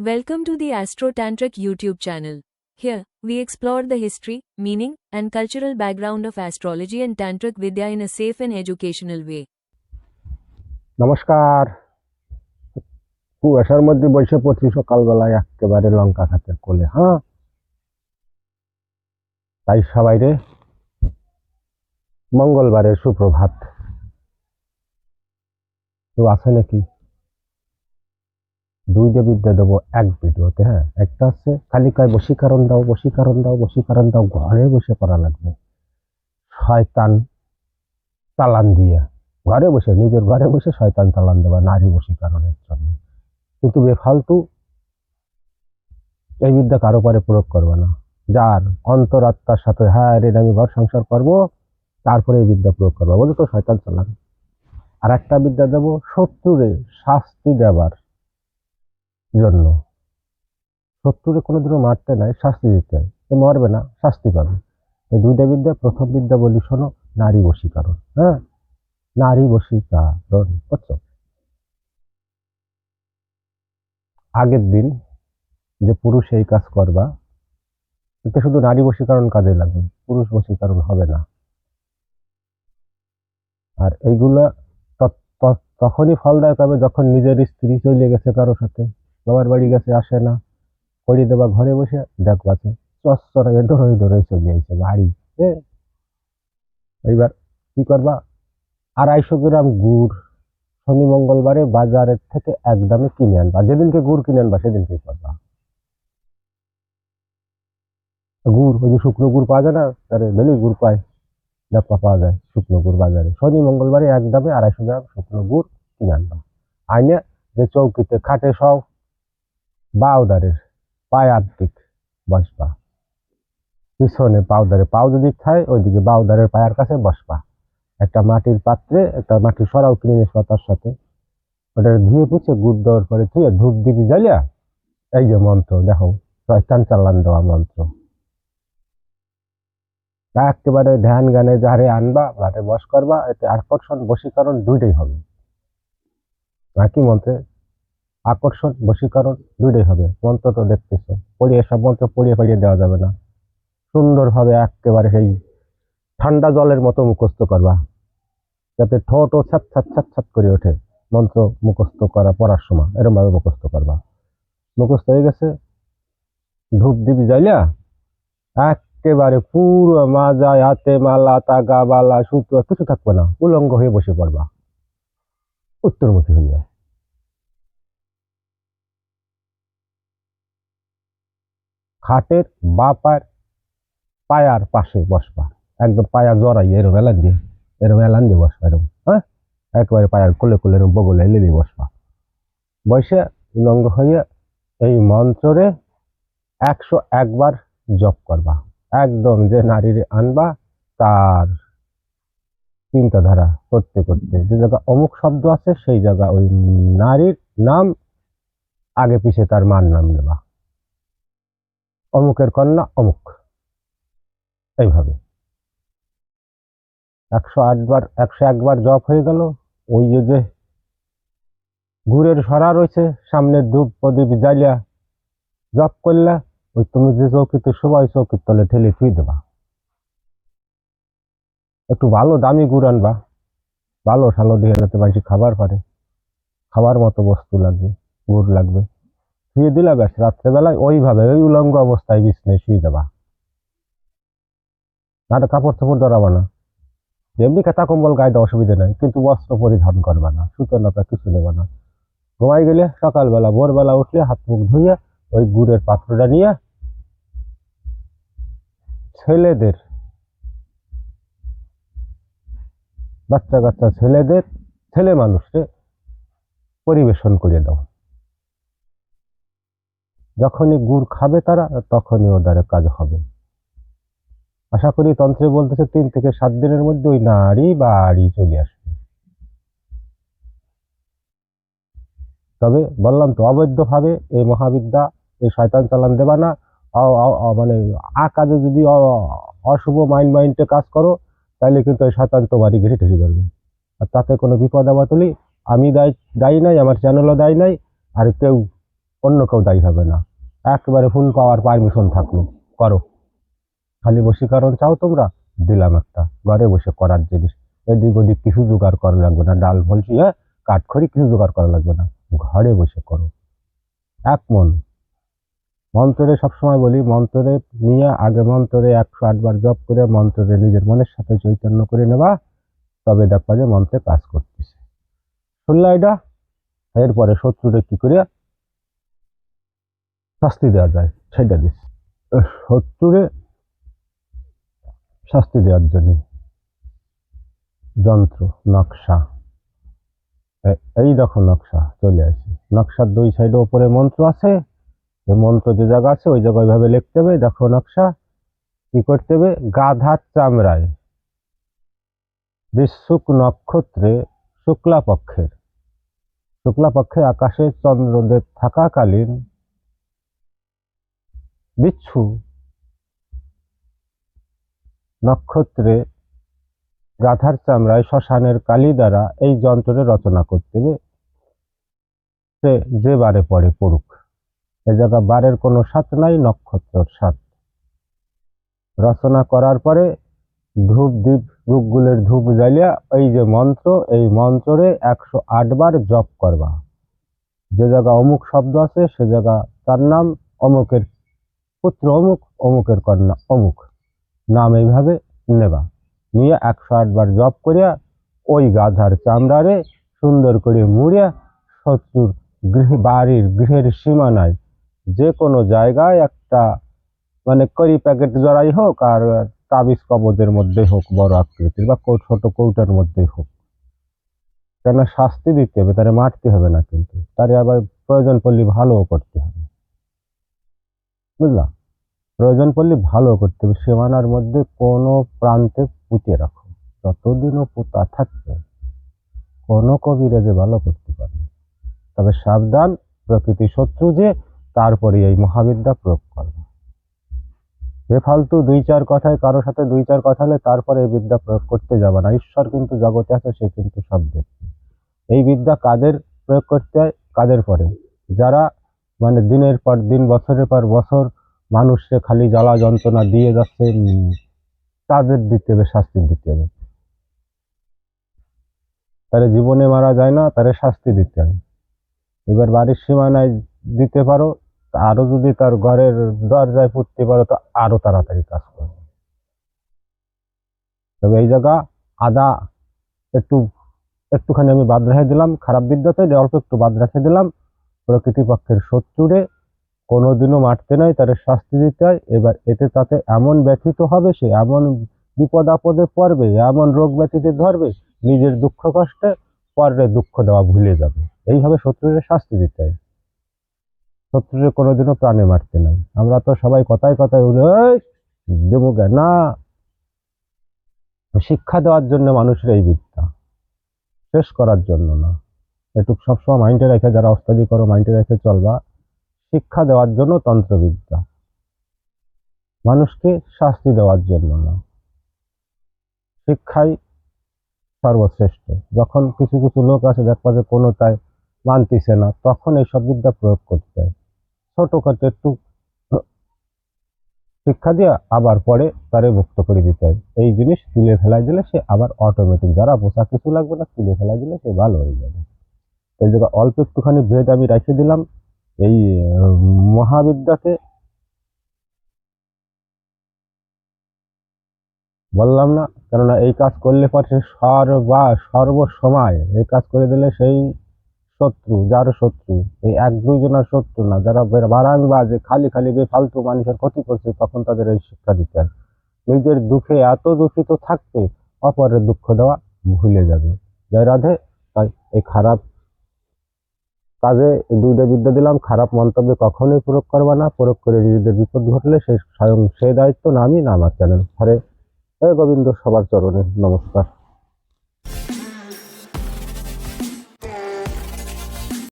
Welcome to the Astro Tantric YouTube channel. Here, we explore the history, meaning, and cultural background of astrology and Tantric Vidya in a safe and educational way. নমস্কার কুয়াশার মধ্যে বসে পড়ছি সকালবেলায় একেবারে লঙ্কা খাতে কোলে হ্যাঁ তাই সবাই রে মঙ্গলবারের সুপ্রভাত কেউ আছে নাকি দুইটা বিদ্যা দেবো, এক ভিডিওতে হ্যাঁ? একটা হচ্ছে খালি কয় বশীকরণ দাও বশীকরণ দাও বশীকরণ দাও, ঘরে বসে করা লাগবে। শয়তান তালান দিয়ে, ঘরে বসে, নিজের ঘরে বসে শয়তান তালান দেওয়া নারী বশীকরণের জন্য। কিন্তু বেফালতু এই বিদ্যা কারও পরে প্রয়োগ করবে না। যার অন্তরাত্মার সাথে হ্যাঁ রে, আমি ঘর সংসার করব, তারপরে এই বিদ্যা প্রয়োগ করব। বলে তো শয়তান চালান আর একটা বিদ্যা দেব, শত্রুরে শাস্তি দেবার জন্য। শত্রুরে কোনোদিনও মারতে নাই, শাস্তি দিতে। হয় এ মরবে না, শাস্তি পাবে। এই দুইটা বিদ্যা, প্রথম বিদ্যা বলি, শোনো, নারী বশীকরণ হ্যাঁ? নারী বশীকরণ, বুঝছ? আগের দিন যে পুরুষ এই কাজ করবা এটা শুধু নারী বশীকরণ কাজে লাগবে, পুরুষ বশীকরণ হবে না। আর এইগুলা তখনই ফলদায়ক হবে যখন নিজের স্ত্রী চলে গেছে কারোর সাথে। বাবার বাড়ি গেছে, আসে না। করি দেবা ঘরে বসে দেখবাছে চচ্চরা এ চলে আইছে বাড়ি এইবার কি করবা? আড়াইশো গ্রাম গুড় শনি মঙ্গলবারে বাজারের থেকে একদমে কিনে আনবা। যেদিনকে গুড় কিনে আনবা, সেদিনকে করবা। গুড়, ওই যে শুকনো গুড় পাওয়া যায় না আরে বেলি গুড় পায় ডাপ্পা পাওয়া যায় শুকনো গুড় বাজারে। শনি মঙ্গলবারে একদমে আড়াইশো গ্রাম শুকনো গুড় কিনে আনবা। আইনে যে চৌকিতে খাটে সব বাউদারের পায়ার দিক বসবা। পিছনে পাউদারে পাউ যদি খায়, ওইদিকে বাউদারের পায়ের কাছে বসবা। একটা মাটির পাত্রে, একটা মাটির সরাও কিনে আসবা তার সাথে। ওটা ধুয়ে পুছে গুড় দেওয়ার পরে ধুয়ে ধূপ দিবি জ্বালিয়া, এই যে মন্ত্র, দেখো, শয়তান চালান দেওয়া মন্ত্র। একেবারে ধ্যান জ্ঞানে যাহারে আনবা ঘাটে বস করবা, এতে আকর্ষণ বশীকরণ দুইটাই হবে। একই মন্ত্রে? আকর্ষণ, বশীকরণ দুইটাই হবে। মন্ত্র তো দেখতেছো। পড়িয়ে, সব মন্ত্র পড়িয়ে পড়িয়ে দেওয়া যাবে না। সুন্দরভাবে একেবারে সেই ঠান্ডা জলের মতো মুখস্থ করবা। যাতে ঠোঁট ও ছাত ছাত ছাত ছাত করে ওঠে। মন্ত্র মুখস্থ করা পড়ার সময় এরমভাবে মুখস্থ করবা। মুখস্থ হয়ে গেছে। ধূপ দিবি যাইলা একেবারে পুরো মাজা, হাতে মালা, তাগা, বালা, সুতো কিছু থাকবে না। উলঙ্গ হয়ে বসে পড়বা। উত্তরমুখী হয়ে যায় খাটের বা পায়ের পায়ার পাশে বসবা। একদম পায়া জড়াই এরম এলান দিয়ে, এরম এলান দিয়ে বসবা, এরম হ্যাঁ? একেবারে পায়ার কোলে কোলে এরম বগলে দিয়ে বসবা। বসে উলঙ্গ হয়ে এই মন্ত্রে একশো একবার জপ করবা। একদম যে নারীর আনবা, তার চিন্তাধারা করতে করতে যে জায়গা অমুক শব্দ আছে, সেই জায়গা ওই নারীর নাম আগে পিছে তার মার নাম নেবা। অমুকের কন্যা, অমুক। এইভাবে। একশো আটবার একশো একবার জপ হয়ে গেল। ওই যে গুড়ের সরা রয়েছে, সামনে ধূপ প্রদীপ জ্বালিয়া জপ করলা, ওই তুমি যে চৌকিতে সবাই চৌকির তলে ঠেলে থুই দেবা। একটু ভালো দামি গুড় আনবা। ভালো সালো দিয়ে যাতে বেশি খাবার পারে। খাবার মতো বস্তু লাগবে, গুড় লাগবে। শুয়ে দিলা ব্যাস রাত্রেবেলায় ওইভাবে, ওই উলঙ্গ অবস্থায় বিছনায় শুয়ে দেবা আর কাপড় চাপড় ধরাবা না। এমনি কাঁথা কম্বল গায়ে দেওয়া অসুবিধা নাই, কিন্তু বস্ত্র পরিধান করবে না সুতো নাতা কিছু নেবা না। ঘুমাই গেলে সকালবেলা, ভোরবেলা উঠলে হাত মুখ ধুয়ে ওই গুড়ের পাত্রটা নিয়ে ছেলেদের বাচ্চা কাচ্চা ছেলেদের, ছেলে মানুষকে পরিবেশন করে দাও। যখনই গুড় খাবে তারা, তখনই ওদের কাজ হবে। আশা করি তন্ত্রে বলতেছে, তিন থেকে সাত দিনের মধ্যে ওই নারী বাড়ি চলে আসবে। তবে বললাম তো, অবৈধভাবে এই মহাবিদ্যা, এই শয়তান চালান দেবা না। মানে আ কাজে যদি অশুভ মাইন্ড মাইন্ডে কাজ করো তাহলে কিন্তু এই শয়তান তোমারই ঘিরে ঠেকে ধরবে। আর তাতে কোনো বিপদ হলে আমি দায়ী দায়ী নাই, আমার চ্যানেলও দায়ী নাই, আর কেউ অন্য কেউ দায়ী হবে না। একবারে ফুল পাওয়ার পারমিশন থাকল। করো। খালি বশীকরণ চাও তোমরা? দিলাম একটা। ঘরে বসে করার জিনিস। এদিক ওদিক কিছু জোগাড় করা লাগবে না। ডাল বলছি হ্যাঁ? কাঠখড়ি কিছু জোগাড় করা লাগবে না। ঘরে বসে করো। এক মন। মন্ত্রে সবসময় বলি, মন্ত্রে নিয়ে আগে মন্ত্রে একশো আটবার জপ করে, মন্ত্রে নিজের মনের সাথে চৈতন্য করে নেবা। তবে দেখবা যে মন্ত্রে কাজ করতেছে। শুনলা এটা? এরপরে শত্রুরে কি করে শাস্তি দেওয়া যায়, সেটা দিস। শত্রুরে শাস্তি দেওয়ার জন্য যন্ত্র, নকশা। এই দেখো নকশা, চলে আসে। নকশার দুই সাইডে ওপরে মন্ত্র আছে, এই মন্ত্র যে জায়গা আছে, ওই জায়গায় ওইভাবে লিখতে হবে, দেখো নকশা, কি করতে হবে? গাধার চামড়ায় বিশুক নক্ষত্রে শুক্লা পক্ষের। আকাশে চন্দ্রদেব থাকাকালীন বিচ্ছু নক্ষত্রে গাধার চামড়ায় শ্মশানের কালি দ্বারা এই যন্ত্রের রচনা করতে সে যে বারে পড়ে পড়ুক। এ জায়গা বারের কোনো সাত নাই, নক্ষত্রের সাত। রচনা করার পরে ধূপ দ্বীপ রূপগুলের ধূপ জ্বালিয়া এই যে মন্ত্র, এই মন্ত্রে একশো আট বার জপ করবা। যে জায়গা অমুক শব্দ আছে, সে জায়গা তার নাম অমুকের পুত্র অমুক, অমুকের কন্যা অমুক। নাম এইভাবে নেবা। নিয়ে একশো আটবার জপ করিয়া ওই গাধার চামড়ারে সুন্দর করে মুড়িয়া শত্রুর গৃহ বাড়ির গৃহের সীমানায় যে কোনো জায়গায় একটা মানে করি প্যাকেট জড়াই হোক আর তাবিজ কবজের মধ্যে হোক, বড় আকৃতির বা ছোট কৌটার মধ্যেই হোক। কেন শাস্তি দিতে হবে, তারে মারতে হবে না কিন্তু। তারে আবার প্রয়োজন পড়লে ভালোও করতে হবে। বুঝলা? প্রয়োজন পড়লে ভালো করতে হবে। সীমানার মধ্যে কোনো প্রান্তে পুঁতে রাখো। যতদিনও পোতা থাকবে, কোনো কবিরাজে ভালো করতে পারবে তবে সাবধান, প্রকৃতি শত্রু যে, তারপরে এই মহাবিদ্যা প্রয়োগ করবে বেফালতু দুই চার কথায় কারোর সাথে দুই চার কথা হলে তারপরে এই বিদ্যা প্রয়োগ করতে যাবে না। ঈশ্বর কিন্তু জগতে আছে, সে কিন্তু সব দেখছে এই বিদ্যা কাদের প্রয়োগ করতে হয়? কাদের পরে? যারা মানে দিনের পর দিন, বছরের পর বছর মানুষকে খালি জ্বালা যন্ত্রণা দিয়ে যাচ্ছে তাদের দিতে হবে শাস্তি দিতে হবে। তারে জীবনে মারা যায় না, তারে শাস্তি দিতে হবে। এবার বাড়ির সীমানায় দিতে পারো, আরও যদি তার ঘরের দরজায় পুঁততে পারো, তো আরও তাড়াতাড়ি কাজ করবে। তবে এই জায়গা আদা একটু, একটুখানি আমি বাদ রেখে দিলাম, খারাপ বিদ্যাতে অল্প একটু বাদ রেখে দিলাম। প্রকৃতি পক্ষের শত্রুরে কোনোদিনও মারতে নয় তাদের শাস্তি দিতে হয়। এবার এতে তাতে এমন ব্যথিত হবে সে এমন বিপদ আপদে পড়বে এমন রোগ ব্যথিতে ধরবে নিজের দুঃখ কষ্টে পরে দুঃখ দেওয়া ভুলে যাবে। এইভাবে শত্রুরে শাস্তি দিতে হয়। শত্রুরে কোনোদিনও প্রাণে মারতে নাই আমরা তো সবাই কথায় কথায় "এই, দেবো না। শিক্ষা দেওয়ার জন্য মানুষের এই বিদ্যা। শেষ করার জন্য না। একটু সবসময় মাইন্ডে রেখে, যারা অস্তাদি করো মাইন্ডে রেখে চলবা। শিক্ষা দেওয়ার জন্য তন্ত্রবিদ্যা। মানুষকে শাস্তি দেওয়ার জন্য না। শিক্ষাই সর্বশ্রেষ্ঠ। যখন কিছু কিছু লোক আছে, দেখবা যে কোনো তাই মানতিছে না, তখন এইসব বিদ্যা প্রয়োগ করতে হয়। ছোটখাটো একটু শিক্ষা দিয়ে আবার পরে তারে মুক্ত করে দিতে হয়। এই জিনিস তুলে ফেলাই দিলে সে আবার অটোমেটিক যারা বোঝা কিছু লাগবে না, তুলে ফেলাই দিলে সে ভালো হয়ে যাবে। এই জায়গায় অল্প একটুখানি ভেদ আমি রেখে দিলাম। এই আহ, মহাবিদ্যাতে বললাম না কেননা এই কাজ করলে পর সে সর্বা সর্বসময় এই কাজ করে দিলে সেই শত্রু যার শত্রু এই এক দুইজনের শত্রু না যারা বের- বারাংবাজে খালি খালি বেফালতু মানুষের ক্ষতি করছে তখন তাদের এই শিক্ষা দিতে হয়। নিজের দুঃখে এত দুঃখিত থাকতে অপরের দুঃখ দেওয়া ভুলে যাবে। জয় রাধে তাই এই খারাপ কাজে দুইটা বিদ্যা দিলাম, খারাপ মন্তব্যে কখনোই প্রয়োগ করবা না, প্রয়োগ করে নিজেদের বিপদ ঘটলে সেই স্বয়ং সে দায়িত্ব নামই না আমার চ্যানেল। হরে গোবিন্দ সবার চরণে নমস্কার।